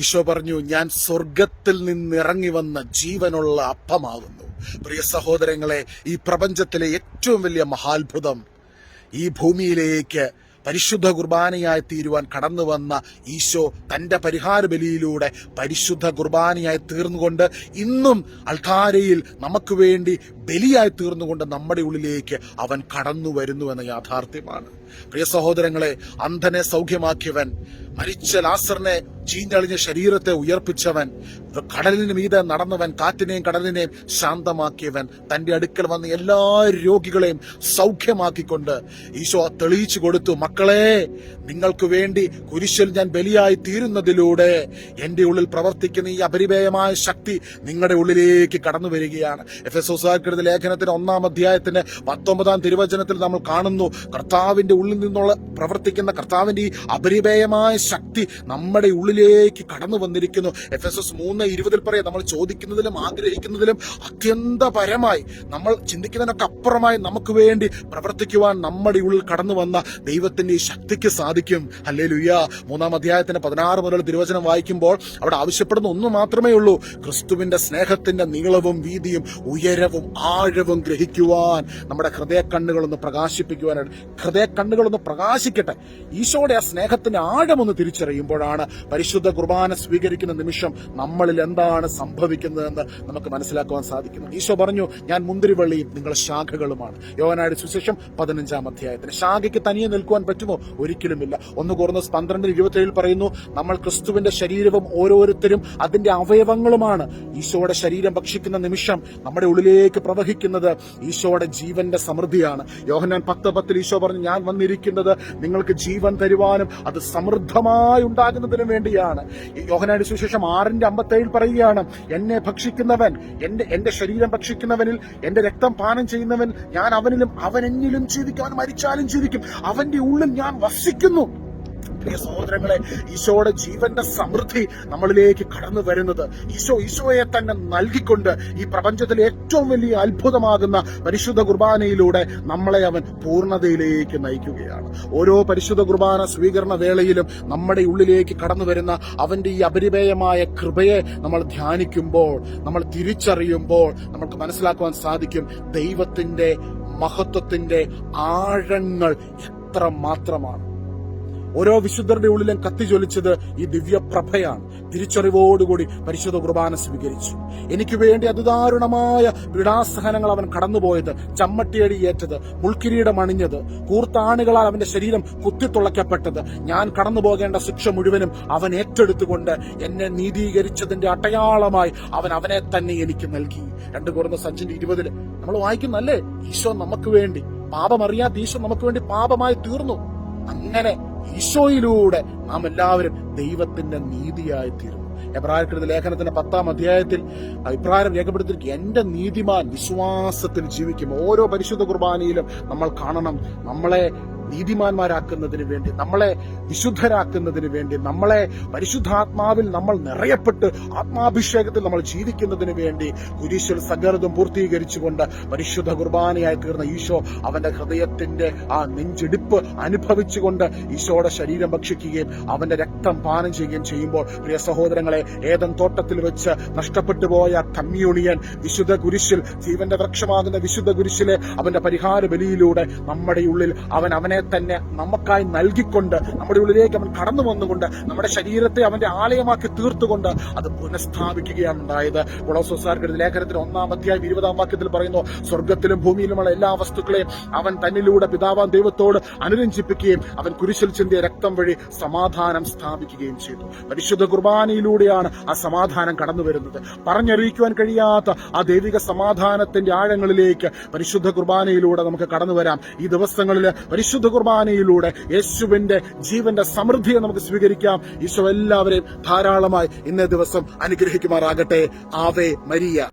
ഈശോ പറഞ്ഞു ഞാൻ സ്വർഗത്തിൽ നിന്നിറങ്ങി വന്ന ജീവനുള്ള അപ്പമാകുന്നു. പ്രിയ സഹോദരങ്ങളെ ഈ പ്രപഞ്ചത്തിലെ ഏറ്റവും വലിയ മഹാത്ഭുതം ഈ ഭൂമിയിലേക്ക് പരിശുദ്ധ കുർബാനയായി തീരുവാൻ കടന്നു വന്ന ഈശോ തന്റെ പരിഹാര ബലിയിലൂടെ പരിശുദ്ധ കുർബാനയായി തീർന്നുകൊണ്ട് ഇന്നും അൾത്താരയിൽ നമുക്ക് വേണ്ടി ബലിയായി തീർന്നുകൊണ്ട് നമ്മുടെ ഉള്ളിലേക്ക് അവൻ കടന്നു വരുന്നു എന്ന യാഥാർത്ഥ്യമാണ്. പ്രിയ സഹോദരങ്ങളെ അന്ധനെ സൗഖ്യമാക്കിയവൻ മരിച്ച ലാസറിനെ ചീഞ്ഞളിഞ്ഞ ശരീരത്തെ ഉയർപ്പിച്ചവൻ കടലിന് മീതെ നടന്നവൻ കാറ്റിനെയും കടലിനെയും ശാന്തമാക്കിയവൻ തന്റെ അടുക്കൽ വന്ന എല്ലാ രോഗികളെയും സൗഖ്യമാക്കിക്കൊണ്ട് ഈശോ തെളിയിച്ചു കൊടുത്തു മക്കളെ നിങ്ങൾക്ക് വേണ്ടി കുരിശിൽ ഞാൻ ബലിയായി തീരുന്നതിലൂടെ എന്റെ ഉള്ളിൽ പ്രവർത്തിക്കുന്ന ഈ അപരിമേയമായ ശക്തി നിങ്ങളുടെ ഉള്ളിലേക്ക് കടന്നു വരികയാണ്. എഫ് എസ് ഒസാക്കരുത് ലേഖനത്തിന്റെ ഒന്നാം അധ്യായത്തിന്റെ പത്തൊമ്പതാം തിരുവചനത്തിൽ നമ്മൾ കാണുന്നു കർത്താവിന്റെ ഉള്ളിൽ നിന്നുള്ള പ്രവർത്തിക്കുന്ന കർത്താവിന്റെ ഈ അപരിപേയമായ ശക്തി നമ്മുടെ ഉള്ളിലേക്ക് കടന്നു വന്നിരിക്കുന്നു. എഫ് എസ് എസ് മൂന്ന് ഇരുപതിൽ പറയാം നമ്മൾ ചോദിക്കുന്നതിലും ആഗ്രഹിക്കുന്നതിലും അത്യന്തപരമായി നമ്മൾ ചിന്തിക്കുന്നതിനൊക്കെ അപ്പുറമായി നമുക്ക് വേണ്ടി പ്രവർത്തിക്കുവാൻ നമ്മുടെ ഉള്ളിൽ കടന്നു വന്ന ദൈവത്തിന്റെ ഈ ശക്തിക്ക് സാധിക്കും. അല്ലേ ലുയ്യ മൂന്നാം അധ്യായത്തിന്റെ പതിനാറ് മുതൽ തിരുവചനം വായിക്കുമ്പോൾ അവിടെ ആവശ്യപ്പെടുന്ന ഒന്ന് മാത്രമേ ഉള്ളൂ. ക്രിസ്തുവിന്റെ സ്നേഹത്തിന്റെ നീളവും വീതിയും ഉയരവും ആഴവും ഗ്രഹിക്കുവാൻ നമ്മുടെ ഹൃദയ കണ്ണുകളൊന്ന് പ്രകാശിപ്പിക്കുവാനാണ് ഹൃദയ കണ്ണുകളൊന്ന് പ്രകാശിക്കട്ടെ. ഈശോയുടെ ആ സ്നേഹത്തിന്റെ ആഴമൊന്ന് തിരിച്ചറിയുമ്പോഴാണ് പരിശുദ്ധ കുർബാന സ്വീകരിക്കുന്ന നിമിഷം നമ്മളിൽ എന്താണ് സംഭവിക്കുന്നതെന്ന് നമുക്ക് മനസ്സിലാക്കുവാൻ സാധിക്കുന്നു ഈശോ പറഞ്ഞു ഞാൻ മുന്തിരിവള്ളിയും നിങ്ങൾ ശാഖകളുമാണ്. യോവനായുടെ സുശേഷം പതിനഞ്ചാം അധ്യായത്തിന്. ശാഖയ്ക്ക് തനിയെ നിൽക്കുവാൻ പറ്റുമോ? ഒരിക്കലുമില്ല. ഒന്ന് കുറഞ്ഞ പന്ത്രണ്ടിന് ഇരുപത്തിയേഴിൽ പറയുന്നു നമ്മൾ ക്രിസ്തുവിന്റെ ശരീരവും ഓരോരുത്തരും അതിന്റെ അവയവങ്ങളുമാണ്. ഈശോയുടെ ശരീരം ഭക്ഷിക്കുന്ന നിമിഷം നമ്മുടെ ഉള്ളിലേക്ക് പ്രവഹിക്കുന്നത് ഈശോയുടെ ജീവന്റെ സമൃദ്ധിയാണ്. യോഹനാൻ പത്ത് പത്തിൽ ഈശോ പറഞ്ഞു ഞാൻ വന്നിരിക്കുന്നത് നിങ്ങൾക്ക് ജീവൻ തരുവാനും അത് സമൃദ്ധമായി ഉണ്ടാകുന്നതിനും വേണ്ടിയാണ്. യോഹനാടി സുശേഷം ആറിന്റെ അമ്പത്തേഴിൽ പറയുകയാണ് എന്നെ ഭക്ഷിക്കുന്നവൻ എന്റെ എന്റെ ശരീരം ഭക്ഷിക്കുന്നവനിൽ എന്റെ രക്തം പാനം ചെയ്യുന്നവൻ ഞാൻ അവനിലും അവൻ എന്നിലും ജീവിക്കും. അവൻ മരിച്ചാലും ജീവിക്കും. അവന്റെ ഉള്ളിൽ ഞാൻ വസിക്കുന്നു. പ്രിയ സഹോദരങ്ങളെ ഈശോയുടെ ജീവന്റെ സമൃദ്ധി നമ്മളിലേക്ക് കടന്നു വരുന്നത്. ഈശോ ഈശോയെ തന്നെ നൽകിക്കൊണ്ട് ഈ പ്രപഞ്ചത്തിൽ ഏറ്റവും വലിയ അത്ഭുതമാകുന്ന പരിശുദ്ധ കുർബാനയിലൂടെ നമ്മളെ അവൻ പൂർണതയിലേക്ക് നയിക്കുകയാണ്. ഓരോ പരിശുദ്ധ കുർബാന സ്വീകരണ വേളയിലും നമ്മുടെ ഉള്ളിലേക്ക് കടന്നു വരുന്ന അവന്റെ ഈ അപരിമേയമായ കൃപയെ നമ്മൾ ധ്യാനിക്കുമ്പോൾ നമ്മൾ തിരിച്ചറിയുമ്പോൾ നമുക്ക് മനസ്സിലാക്കുവാൻ സാധിക്കും ദൈവത്തിന്റെ മഹത്വത്തിന്റെ ആഴങ്ങൾ എത്ര മാത്രമാണ് ഓരോ വിശുദ്ധരുടെ ഉള്ളിലും കത്തിജ്വലിച്ചത് ഈ ദിവ്യപ്രഭയാണ്. തിരിച്ചറിവോടുകൂടി പരിശുദ്ധ കുർബാന സ്വീകരിച്ചു. എനിക്ക് വേണ്ടി അതിദാരുണമായ പീഡാസഹനങ്ങൾ അവൻ കടന്നുപോയത് ചമ്മട്ടിയടി ഏറ്റത് മുൾക്കിരീടം അണിഞ്ഞത് കൂർത്താണുകളാൽ അവന്റെ ശരീരം കുത്തിത്തുളയ്ക്കപ്പെട്ടത്. ഞാൻ കടന്നു പോകേണ്ട ശിക്ഷ മുഴുവനും അവൻ ഏറ്റെടുത്തുകൊണ്ട് എന്നെ നീതീകരിച്ചതിന്റെ അടയാളമായി അവൻ അവനെ തന്നെ എനിക്ക് നൽകി. രണ്ട് കുറഞ്ഞ സഞ്ചിന്റെ ഇരുപതിൽ നമ്മൾ വായിക്കുന്നല്ലേ ഈശോ നമുക്ക് വേണ്ടി പാപമറിയാത്ത ഈശോ നമുക്ക് വേണ്ടി പാപമായി തീർന്നു. അങ്ങനെ ഈശോയിലൂടെ നാം എല്ലാവരും ദൈവത്തിന്റെ നീതിയായി തീരുന്നു. എബ്രാഹിം ലേഖനത്തിന്റെ പത്താം അധ്യായത്തിൽ അഭിപ്രായം രേഖപ്പെടുത്തിയിരിക്കും എന്റെ നീതിമാൻ വിശ്വാസത്തിൽ ജീവിക്കും. ഓരോ പരിശുദ്ധ കുർബാനയിലും നമ്മൾ കാണണം. നമ്മളെ നീതിമാന്മാരാക്കുന്നതിന് വേണ്ടി നമ്മളെ വിശുദ്ധരാക്കുന്നതിന് വേണ്ടി നമ്മളെ പരിശുദ്ധാത്മാവിൽ നമ്മൾ നിറയപ്പെട്ട് ആത്മാഭിഷേകത്തിൽ നമ്മൾ ജീവിക്കുന്നതിന് വേണ്ടി കുരിശിൽ സകലതും പൂർത്തീകരിച്ചുകൊണ്ട് പരിശുദ്ധ കുർബാനയായി തീർന്ന ഈശോ അവന്റെ ഹൃദയത്തിന്റെ ആ നെഞ്ചിടിപ്പ് അനുഭവിച്ചുകൊണ്ട് ഈശോയുടെ ശരീരം ഭക്ഷിക്കുകയും അവന്റെ രക്തം പാനം ചെയ്യുകയും ചെയ്യുമ്പോൾ പ്രിയ സഹോദരങ്ങളെ ഏതൻ തോട്ടത്തിൽ വെച്ച് നഷ്ടപ്പെട്ടു പോയ കമ്മ്യൂണിയൻ വിശുദ്ധ കുരിശിൽ ജീവന്റെ വൃക്ഷമാകുന്ന വിശുദ്ധ കുരിശിലെ അവന്റെ പരിഹാര ബലിയിലൂടെ നമ്മുടെ ഉള്ളിൽ അവൻ അവനെ തന്നെ നമുക്കായി നൽകിക്കൊണ്ട് നമ്മുടെ ഉള്ളിലേക്ക് അവൻ കടന്നു വന്നുകൊണ്ട് നമ്മുടെ ശരീരത്തെ അവന്റെ ആലയമാക്കി തീർത്തുകൊണ്ട് അത് പുനഃസ്ഥാപിക്കുകയാണ് ഉണ്ടായത് കൊളോസോസാർക്ക് ലേഖനത്തിൽ ഒന്നാം ഇരുപതാം വാക്യത്തിൽ പറയുന്നു സ്വർഗത്തിലും ഭൂമിയിലുമുള്ള എല്ലാ വസ്തുക്കളെയും അവൻ തന്നിലൂടെ പിതാവാൻ ദൈവത്തോട് അനുരഞ്ജിപ്പിക്കുകയും അവൻ കുരിശിൽ ചിന്തിയ രക്തം വഴി സമാധാനം സ്ഥാപിക്കുകയും ചെയ്തു. പരിശുദ്ധ കുർബാനയിലൂടെയാണ് ആ സമാധാനം കടന്നു വരുന്നത് പറഞ്ഞറിയിക്കുവാൻ കഴിയാത്ത ആ ദൈവിക സമാധാനത്തിന്റെ ആഴങ്ങളിലേക്ക് പരിശുദ്ധ കുർബാനയിലൂടെ നമുക്ക് കടന്നു വരാം ഈ ദിവസങ്ങളിൽ പരിശുദ്ധ കുർബാനയിലൂടെ യേശുവിന്റെ ജീവന്റെ സമൃദ്ധിയെ നമുക്ക് സ്വീകരിക്കാം. ഈശോ എല്ലാവരെയും ധാരാളമായി ഇന്നേ ദിവസം അനുഗ്രഹിക്കുമാറാകട്ടെ. Ave Maria.